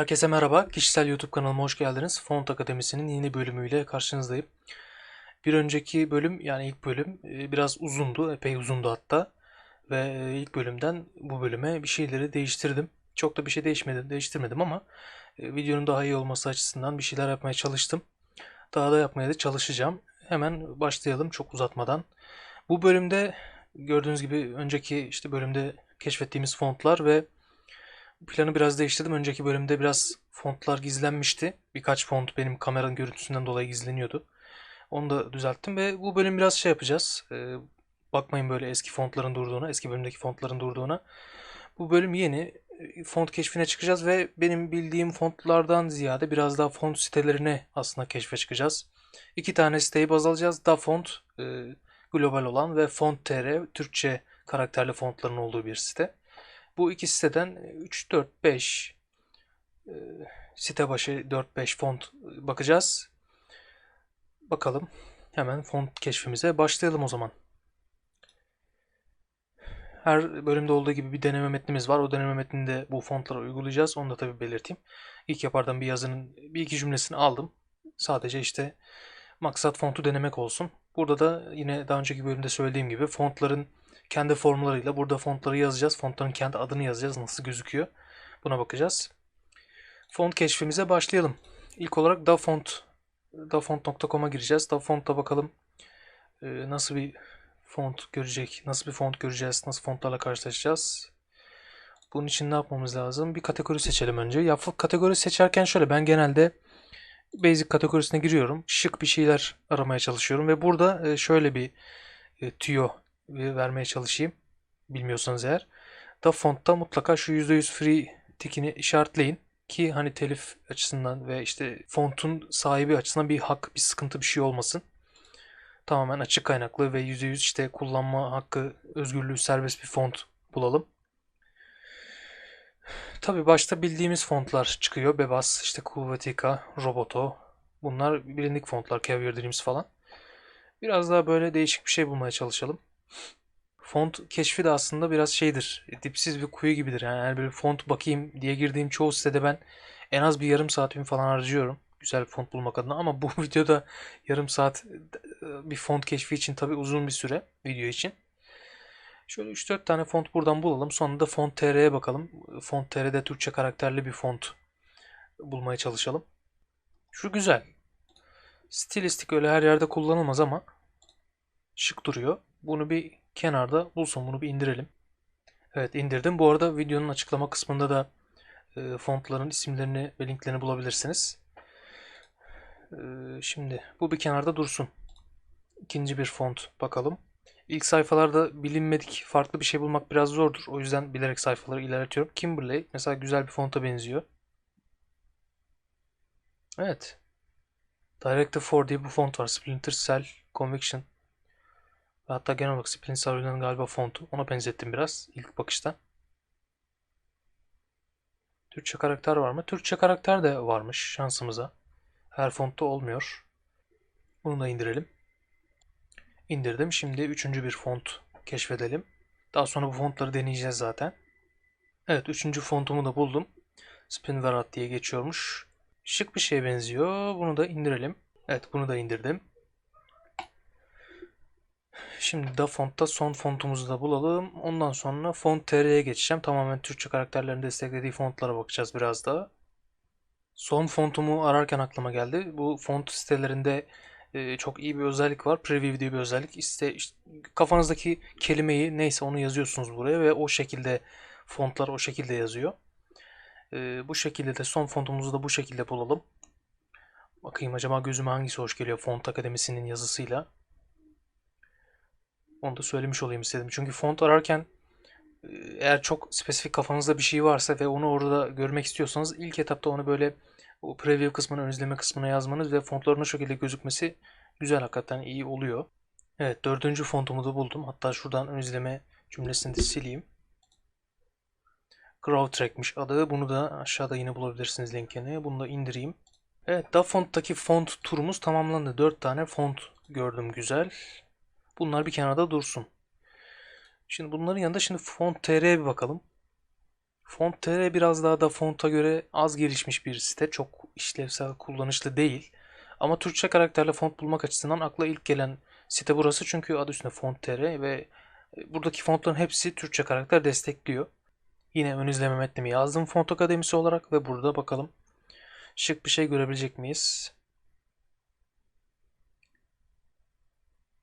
Herkese merhaba. Kişisel YouTube kanalıma hoş geldiniz. Font Akademisi'nin yeni bölümüyle karşınızdayım. Bir önceki bölüm yani ilk bölüm e, biraz uzundu, epey uzundu hatta. Ve e, ilk bölümden bu bölüme bir şeyleri değiştirdim. Çok da bir şey değişmedi, değiştirmedim ama e, videonun daha iyi olması açısından bir şeyler yapmaya çalıştım. Daha da yapmaya da çalışacağım. Hemen başlayalım çok uzatmadan. Bu bölümde gördüğünüz gibi önceki işte bölümde keşfettiğimiz fontlar ve planı biraz değiştirdim. Önceki bölümde biraz fontlar gizlenmişti. Birkaç font benim kameranın görüntüsünden dolayı gizleniyordu. Onu da düzelttim ve bu bölüm biraz şey yapacağız. Ee, bakmayın böyle eski fontların durduğuna, eski bölümdeki fontların durduğuna. Bu bölüm yeni. e, Font keşfine çıkacağız ve benim bildiğim fontlardan ziyade biraz daha font sitelerine aslında keşfe çıkacağız. İki tane siteyi baz alacağız. DaFont e, global olan ve Font.tr Türkçe karakterli fontların olduğu bir site. Bu iki siteden 3, 4, 5 e, site başı 4-5 font bakacağız. Bakalım. Hemen font keşfimize başlayalım o zaman. Her bölümde olduğu gibi bir deneme metnimiz var. O deneme metnini de bu fontlara uygulayacağız. Onu da tabii belirteyim. İlk yapardan bir yazının bir iki cümlesini aldım. Sadece işte maksat fontu denemek olsun. Burada da yine daha önceki bölümde söylediğim gibi fontların kendi formlarıyla burada fontları yazacağız. Fontların kendi adını yazacağız. Nasıl gözüküyor? Buna bakacağız. Font keşfimize başlayalım. İlk olarak dafont dafont.com'a gireceğiz. Dafont'ta bakalım e, nasıl bir font görecek, nasıl bir font göreceğiz, nasıl fontlarla karşılaşacağız. Bunun için ne yapmamız lazım? Bir kategori seçelim önce. Ya kategori seçerken şöyle ben genelde basic kategorisine giriyorum. Şık bir şeyler aramaya çalışıyorum ve burada e, şöyle bir e, tüyo vermeye çalışayım. Bilmiyorsanız eğer. Da fontta mutlaka şu %100 free tikini işaretleyin ki hani telif açısından ve işte fontun sahibi açısından bir hak, bir sıkıntı bir şey olmasın. Tamamen açık kaynaklı ve %100 işte kullanma hakkı, özgürlüğü serbest bir font bulalım. Tabi başta bildiğimiz fontlar çıkıyor. Bebas, işte Helvetica, Roboto. Bunlar bilindik fontlar, Caviar Dreams falan. Biraz daha böyle değişik bir şey bulmaya çalışalım. Font keşfi de aslında biraz şeydir. Dipsiz bir kuyu gibidir. Yani eğer böyle font bakayım diye girdiğim çoğu sitede ben en az bir yarım saatimi falan harcıyorum. Güzel bir font bulmak adına ama bu videoda yarım saat bir font keşfi için tabi uzun bir süre video için. Şöyle 3-4 tane font buradan bulalım. Sonra da Font.tr'ye bakalım. Font.tr'de Türkçe karakterli bir font bulmaya çalışalım. Şu güzel. Stilistik öyle her yerde kullanılmaz ama şık duruyor. Bunu bir kenarda bulsun. Bunu bir indirelim. Evet indirdim. Bu arada videonun açıklama kısmında da e, fontların isimlerini ve linklerini bulabilirsiniz. E, şimdi bu bir kenarda dursun. İkinci bir font bakalım. İlk sayfalarda bilinmedik farklı bir şey bulmak biraz zordur. O yüzden bilerek sayfaları ilerletiyorum. Kimberley mesela güzel bir fonta benziyor. Evet. Directive 4 diye bu font var. Splinter Cell Conviction. Hatta genel olarak Splinter Cell'in galiba fontu. Ona benzettim biraz ilk bakışta. Türkçe karakter var mı? Türkçe karakter de varmış şansımıza. Her fontta olmuyor. Bunu da indirelim. İndirdim. Şimdi üçüncü bir font keşfedelim. Daha sonra bu fontları deneyeceğiz zaten. Evet üçüncü fontumu da buldum. Spinverat diye geçiyormuş. Şık bir şeye benziyor. Bunu da indirelim. Evet bunu da indirdim. Şimdi da fontta son fontumuzu da bulalım. Ondan sonra Font.tr'ye geçeceğim. Tamamen Türkçe karakterlerin desteklediği fontlara bakacağız biraz daha. Son fontumu ararken aklıma geldi. Bu font sitelerinde e, çok iyi bir özellik var. Preview diye bir özellik. İşte, işte kafanızdaki kelimeyi neyse onu yazıyorsunuz buraya ve o şekilde fontlar o şekilde yazıyor. E, bu şekilde de son fontumuzu da bu şekilde bulalım. Bakayım acaba gözüme hangisi hoş geliyor Font Akademisi'nin yazısıyla. Onu da söylemiş olayım istedim. Çünkü font ararken e, eğer çok spesifik kafanızda bir şey varsa ve onu orada görmek istiyorsanız ilk etapta onu böyle o preview kısmına, ön izleme kısmına yazmanız ve fontların o şekilde gözükmesi güzel hakikaten iyi oluyor. Evet dördüncü fontumu da buldum. Hatta şuradan ön izleme cümlesini de sileyim. Grow Track'miş adı. Bunu da aşağıda yine bulabilirsiniz linkini. Bunu da indireyim. Evet DaFont'taki font turumuz tamamlandı. 4 tane font gördüm güzel. Bunlar bir kenarda dursun. Şimdi bunların yanında şimdi Font.tr'ye bir bakalım. Font.tr biraz daha da fonta göre az gelişmiş bir site. Çok işlevsel, kullanışlı değil. Ama Türkçe karakterle font bulmak açısından akla ilk gelen site burası. Çünkü adı üstünde Font.tr ve e, buradaki fontların hepsi Türkçe karakter destekliyor. Yine ön izleme metnimi yazdım Font Akademisi olarak ve burada bakalım şık bir şey görebilecek miyiz?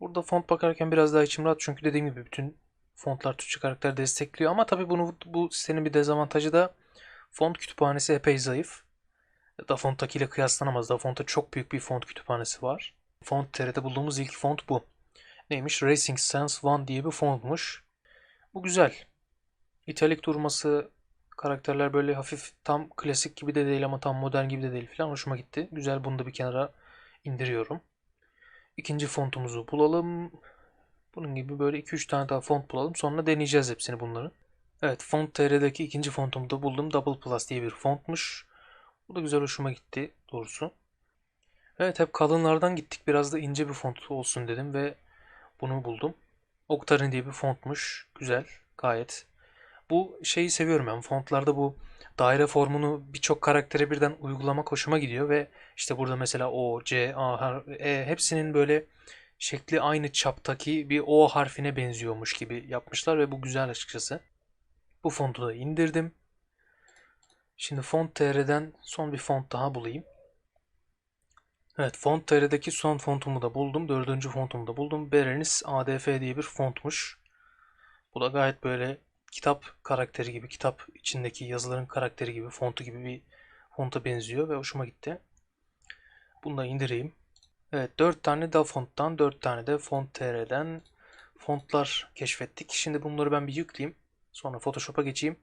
Burada font bakarken biraz daha içim rahat çünkü dediğim gibi bütün fontlar Türkçe karakter destekliyor ama tabii bunu bu sitenin bir dezavantajı da font kütüphanesi epey zayıf. Dafont'taki ile kıyaslanamaz. Dafont'ta çok büyük bir font kütüphanesi var. Font TR'de bulduğumuz ilk font bu. Neymiş? Racing Sense One diye bir fontmuş. Bu güzel. İtalik durması, karakterler böyle hafif tam klasik gibi de değil ama tam modern gibi de değil falan hoşuma gitti. Güzel bunu da bir kenara indiriyorum. İkinci fontumuzu bulalım. Bunun gibi böyle 2-3 tane daha font bulalım. Sonra deneyeceğiz hepsini bunların. Evet Font TR'deki ikinci fontumu da buldum. Double Plus diye bir fontmuş. Bu da güzel hoşuma gitti doğrusu. Evet hep kalınlardan gittik. Biraz da ince bir font olsun dedim ve bunu buldum. Octane diye bir fontmuş. Güzel. Gayet. Bu şeyi seviyorum ben. Fontlarda bu daire formunu birçok karaktere birden uygulamak hoşuma gidiyor ve işte burada mesela O, C, A, E hepsinin böyle şekli aynı çaptaki bir O harfine benziyormuş gibi yapmışlar ve bu güzel açıkçası. Bu fontu da indirdim. Şimdi Font TR'den son bir font daha bulayım. Evet Font TR'deki son fontumu da buldum. Dördüncü fontumu da buldum. Berenice ADF diye bir fontmuş. Bu da gayet böyle kitap karakteri gibi, kitap içindeki yazıların karakteri gibi, fontu gibi bir fonta benziyor ve hoşuma gitti. Bunu da indireyim. Evet 4 tane da fonttan, 4 tane de Font TR'den fontlar keşfettik. Şimdi bunları ben bir yükleyeyim. Sonra Photoshop'a geçeyim.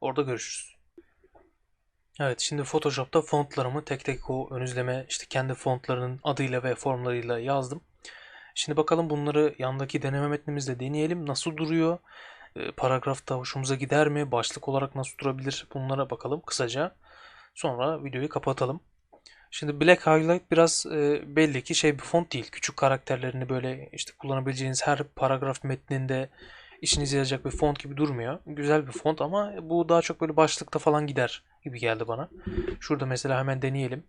Orada görüşürüz. Evet şimdi Photoshop'ta fontlarımı tek tek o ön izleme işte kendi fontlarının adıyla ve formlarıyla yazdım. Şimdi bakalım bunları yandaki deneme metnimizde deneyelim. Nasıl duruyor? E, paragrafta hoşumuza gider mi? Başlık olarak nasıl durabilir? Bunlara bakalım kısaca. Sonra videoyu kapatalım. Şimdi Black Highlight biraz e, belli ki şey bir font değil. Küçük karakterlerini böyle işte kullanabileceğiniz her paragraf metninde işinize yarayacak bir font gibi durmuyor. Güzel bir font ama bu daha çok böyle başlıkta falan gider gibi geldi bana. Şurada mesela hemen deneyelim.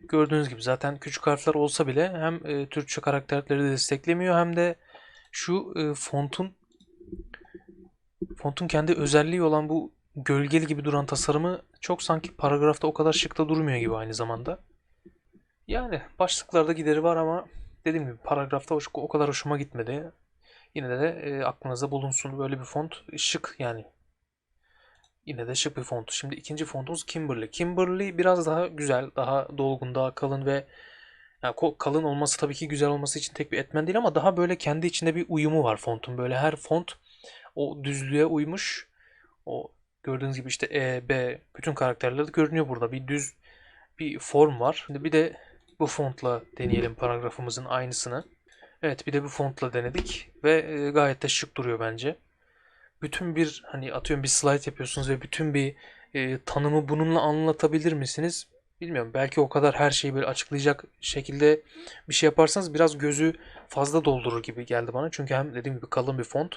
Gördüğünüz gibi zaten küçük harfler olsa bile hem e, Türkçe karakterleri de desteklemiyor hem de şu e, fontun fontun kendi özelliği olan bu gölgeli gibi duran tasarımı çok sanki paragrafta o kadar şık da durmuyor gibi aynı zamanda. Yani başlıklarda gideri var ama dediğim gibi paragrafta hoş, o kadar hoşuma gitmedi. Yine de, e, aklınızda bulunsun böyle bir font şık yani. Yine de şık bir font. Şimdi ikinci fontumuz Kimberly. Kimberly biraz daha güzel, daha dolgun, daha kalın ve yani kalın olması tabii ki güzel olması için tek bir etmen değil ama daha böyle kendi içinde bir uyumu var fontun. Böyle her font o düzlüğe uymuş. O gördüğünüz gibi işte E, B bütün karakterler de görünüyor burada. Bir düz bir form var. Şimdi bir de bu fontla deneyelim paragrafımızın aynısını. Evet bir de bu fontla denedik ve e, gayet de şık duruyor bence. Bütün bir hani atıyorum bir slide yapıyorsunuz ve bütün bir e, tanımı bununla anlatabilir misiniz? Bilmiyorum. Belki o kadar her şeyi böyle açıklayacak şekilde bir şey yaparsanız biraz gözü fazla doldurur gibi geldi bana. Çünkü hem dediğim gibi kalın bir font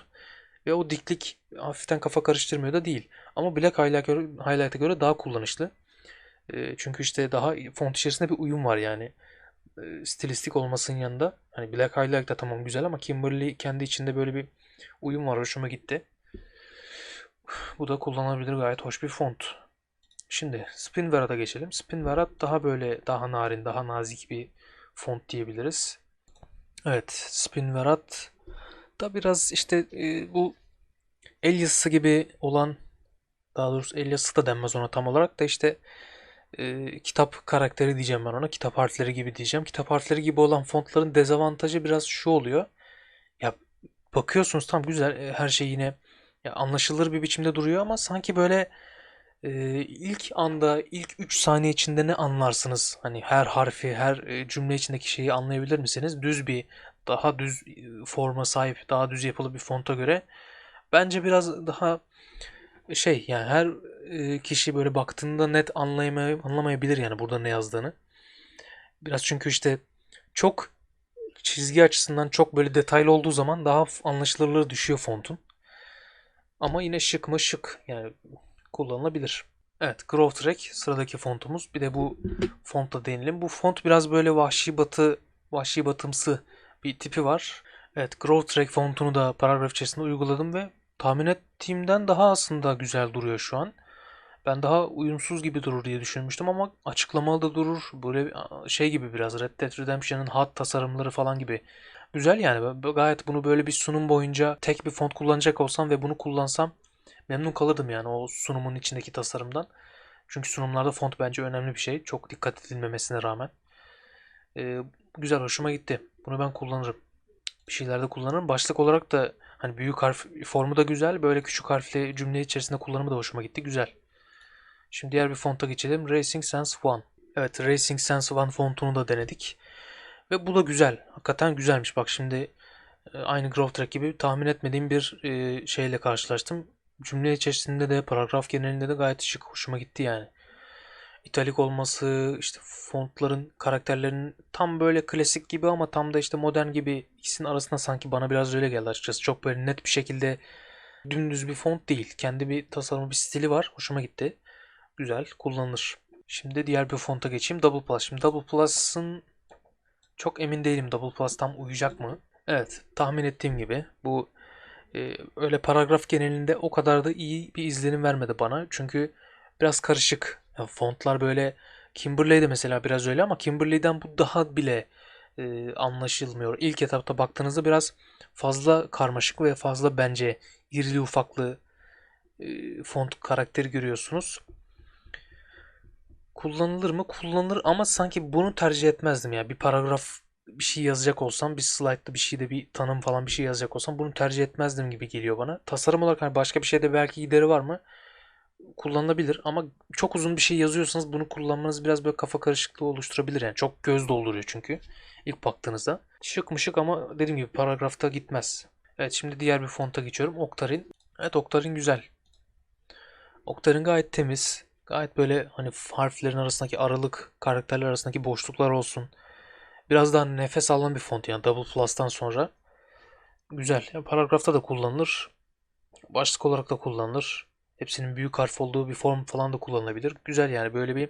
ve o diklik hafiften kafa karıştırmıyor da değil. Ama Black Highlight'a göre daha kullanışlı. Çünkü işte daha font içerisinde bir uyum var yani. Stilistik olmasının yanında. Hani Black Highlight da tamam güzel ama Kimberly kendi içinde böyle bir uyum var. Hoşuma gitti. Bu da kullanılabilir gayet hoş bir font. Şimdi Spinverat'a geçelim. Spinverat daha böyle daha narin, daha nazik bir font diyebiliriz. Evet, Spinverat da biraz işte bu el yazısı gibi olan daha doğrusu el yazısı da denmez ona tam olarak da işte e, kitap karakteri diyeceğim ben ona. Kitap harfleri gibi diyeceğim. Kitap harfleri gibi olan fontların dezavantajı biraz şu oluyor. Ya bakıyorsunuz tam güzel e, her şey yine ya anlaşılır bir biçimde duruyor ama sanki böyle e, ilk anda ilk 3 saniye içinde ne anlarsınız? Hani her harfi, her e, cümle içindeki şeyi anlayabilir misiniz? Düz bir daha düz e, forma sahip, daha düz yapılı bir fonta göre bence biraz daha şey yani her kişi böyle baktığında net anlayamay anlamayabilir yani burada ne yazdığını. Biraz çünkü işte çok çizgi açısından çok böyle detaylı olduğu zaman daha anlaşılırlığı düşüyor fontun. Ama yine şık mı şık. Yani kullanılabilir. Evet, Growth Track sıradaki fontumuz. Bir de bu fonta değinelim. Bu font biraz böyle vahşi batı, vahşi batımsı bir tipi var. Evet, Growth Track fontunu da paragraf içerisinde uyguladım ve tahmin ettiğimden daha aslında güzel duruyor şu an. Ben daha uyumsuz gibi durur diye düşünmüştüm ama açıklamalı da durur. Böyle şey gibi biraz Red Dead Redemption'ın hat tasarımları falan gibi. Güzel yani. Gayet bunu böyle bir sunum boyunca tek bir font kullanacak olsam ve bunu kullansam memnun kalırdım yani o sunumun içindeki tasarımdan. Çünkü sunumlarda font bence önemli bir şey. Çok dikkat edilmemesine rağmen. Ee, güzel hoşuma gitti. Bunu ben kullanırım. Bir şeylerde kullanırım. Başlık olarak da hani büyük harf formu da güzel. Böyle küçük harfli cümle içerisinde kullanımı da hoşuma gitti. Güzel. Şimdi diğer bir fonta geçelim. Racing Sense One. Evet Racing Sense One fontunu da denedik. Ve bu da güzel. Hakikaten güzelmiş. Bak şimdi e, aynı Growth Track gibi tahmin etmediğim bir e, şeyle karşılaştım. Cümle içerisinde de paragraf genelinde de gayet şık. Hoşuma gitti yani. İtalik olması, işte fontların, karakterlerinin tam böyle klasik gibi ama tam da işte modern gibi ikisinin arasında sanki bana biraz öyle geldi açıkçası. Çok böyle net bir şekilde dümdüz bir font değil. Kendi bir tasarımı, bir stili var. Hoşuma gitti. Güzel, kullanılır. Şimdi diğer bir fonta geçeyim. Double Plus. Şimdi Double Plus'ın çok emin değilim Double Plus tam uyacak mı? Evet, tahmin ettiğim gibi bu e, öyle paragraf genelinde o kadar da iyi bir izlenim vermedi bana. Çünkü biraz karışık. Ya fontlar böyle Kimberley de mesela biraz öyle ama Kimberley'den bu daha bile e, anlaşılmıyor. İlk etapta baktığınızda biraz fazla karmaşık ve fazla bence irili ufaklı e, font karakteri görüyorsunuz. Kullanılır mı? Kullanılır ama sanki bunu tercih etmezdim ya. Bir paragraf bir şey yazacak olsam, bir slaytta bir şeyde bir tanım falan bir şey yazacak olsam bunu tercih etmezdim gibi geliyor bana. Tasarım olarak hani başka bir şeyde belki gideri var mı? Kullanılabilir ama çok uzun bir şey yazıyorsanız bunu kullanmanız biraz böyle kafa karışıklığı oluşturabilir yani. Çok göz dolduruyor çünkü ilk baktığınızda. Şık mı şık ama dediğim gibi paragrafta gitmez. Evet şimdi diğer bir fonta geçiyorum. Octarine. Evet Octarine güzel. Octarine gayet temiz. Gayet böyle hani harflerin arasındaki aralık, karakterler arasındaki boşluklar olsun. Biraz daha nefes alan bir font yani Double Plus'tan sonra. Güzel. Yani paragrafta da kullanılır. Başlık olarak da kullanılır. Hepsinin büyük harf olduğu bir form falan da kullanılabilir. Güzel yani böyle bir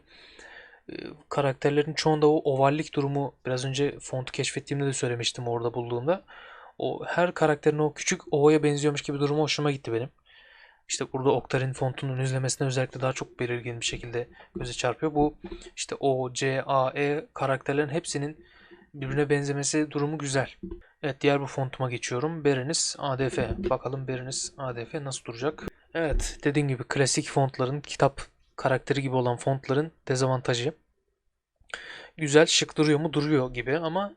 e, karakterlerin çoğunda o ovallik durumu biraz önce fontu keşfettiğimde de söylemiştim orada bulduğumda. O her karakterin o küçük ovaya benziyormuş gibi durumu hoşuma gitti benim. İşte burada Octarine fontunun üzlemesine özellikle daha çok belirgin bir şekilde göze çarpıyor. Bu işte O, C, A, E karakterlerin hepsinin birbirine benzemesi durumu güzel. Evet diğer bu fontuma geçiyorum. Berenice ADF. Bakalım Berenice ADF nasıl duracak? Evet dediğim gibi klasik fontların kitap karakteri gibi olan fontların dezavantajı. Güzel şık duruyor mu? Duruyor gibi ama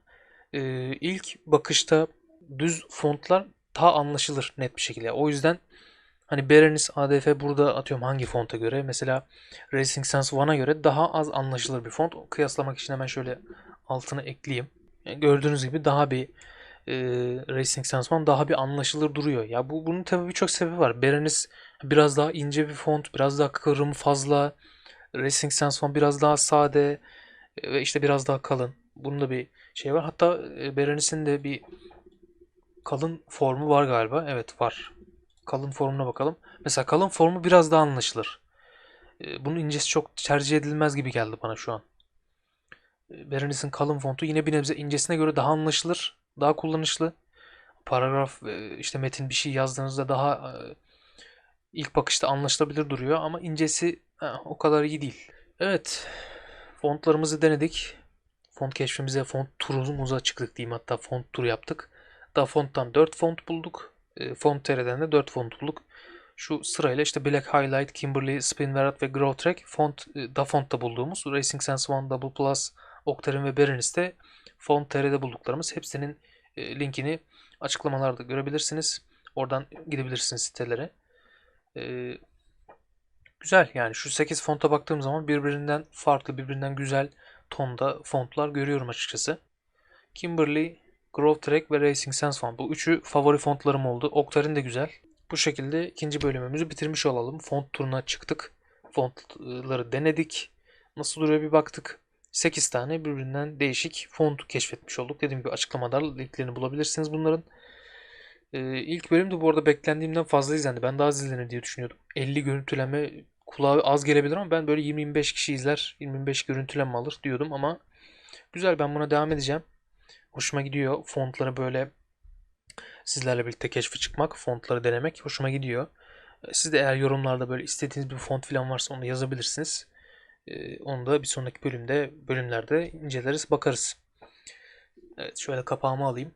e, ilk bakışta düz fontlar daha anlaşılır net bir şekilde. O yüzden hani Berenice ADF burada atıyorum hangi fonta göre? Mesela Racing Sense One'a göre daha az anlaşılır bir font. Kıyaslamak için hemen şöyle altına ekleyeyim. Yani gördüğünüz gibi daha bir e, Racing Sense One daha bir anlaşılır duruyor. Ya bu bunun tabii birçok sebebi var. Berenice biraz daha ince bir font, biraz daha kıvrımı fazla. Racing Sense One biraz daha sade e, ve işte biraz daha kalın. Bunun da bir şey var. Hatta e, Berenice'in de bir kalın formu var galiba. Evet var. Kalın formuna bakalım. Mesela kalın formu biraz daha anlaşılır. E, bunun incesi çok tercih edilmez gibi geldi bana şu an. Berenice'in kalın fontu yine bir nebze incesine göre daha anlaşılır, daha kullanışlı. Paragraf e, işte metin bir şey yazdığınızda daha e, ilk bakışta anlaşılabilir duruyor ama incesi o kadar iyi değil. Evet, fontlarımızı denedik. Font keşfimize, font turumuza çıktık diyeyim hatta font turu yaptık. Da fonttan 4 font bulduk. E, font TR'den de 4 font bulduk. Şu sırayla işte Black Highlight, Kimberly, Spinverat ve Grow font, da fontta bulduğumuz Racing Sense One Double Plus Octarine ve Berenice'de Font TR'de bulduklarımız. Hepsinin e, linkini açıklamalarda görebilirsiniz. Oradan gidebilirsiniz sitelere. E, güzel yani şu 8 fonta baktığım zaman birbirinden farklı, birbirinden güzel tonda fontlar görüyorum açıkçası. Kimberly, Grove Track ve Racing Sense Font. Bu üçü favori fontlarım oldu. Octarine de güzel. Bu şekilde ikinci bölümümüzü bitirmiş olalım. Font turuna çıktık. Fontları denedik. Nasıl duruyor bir baktık. 8 tane birbirinden değişik font keşfetmiş olduk. Dediğim gibi açıklamada linklerini bulabilirsiniz bunların. Ee, ilk bölüm de bu arada beklendiğimden fazla izlendi. Ben daha az izlenir diye düşünüyordum. 50 görüntüleme kulağa az gelebilir ama ben böyle 20-25 kişi izler, 25 görüntülenme alır diyordum ama güzel ben buna devam edeceğim. Hoşuma gidiyor fontları böyle sizlerle birlikte keşfe çıkmak, fontları denemek hoşuma gidiyor. Siz de eğer yorumlarda böyle istediğiniz bir font falan varsa onu yazabilirsiniz. Ee, Onu da bir sonraki bölümde, bölümlerde inceleriz, bakarız. Evet, şöyle kapağımı alayım.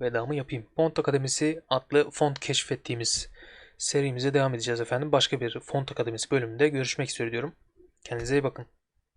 Vedamı yapayım. Font Akademisi adlı font keşfettiğimiz serimize devam edeceğiz efendim. Başka bir Font Akademisi bölümünde görüşmek üzere diyorum. Kendinize iyi bakın.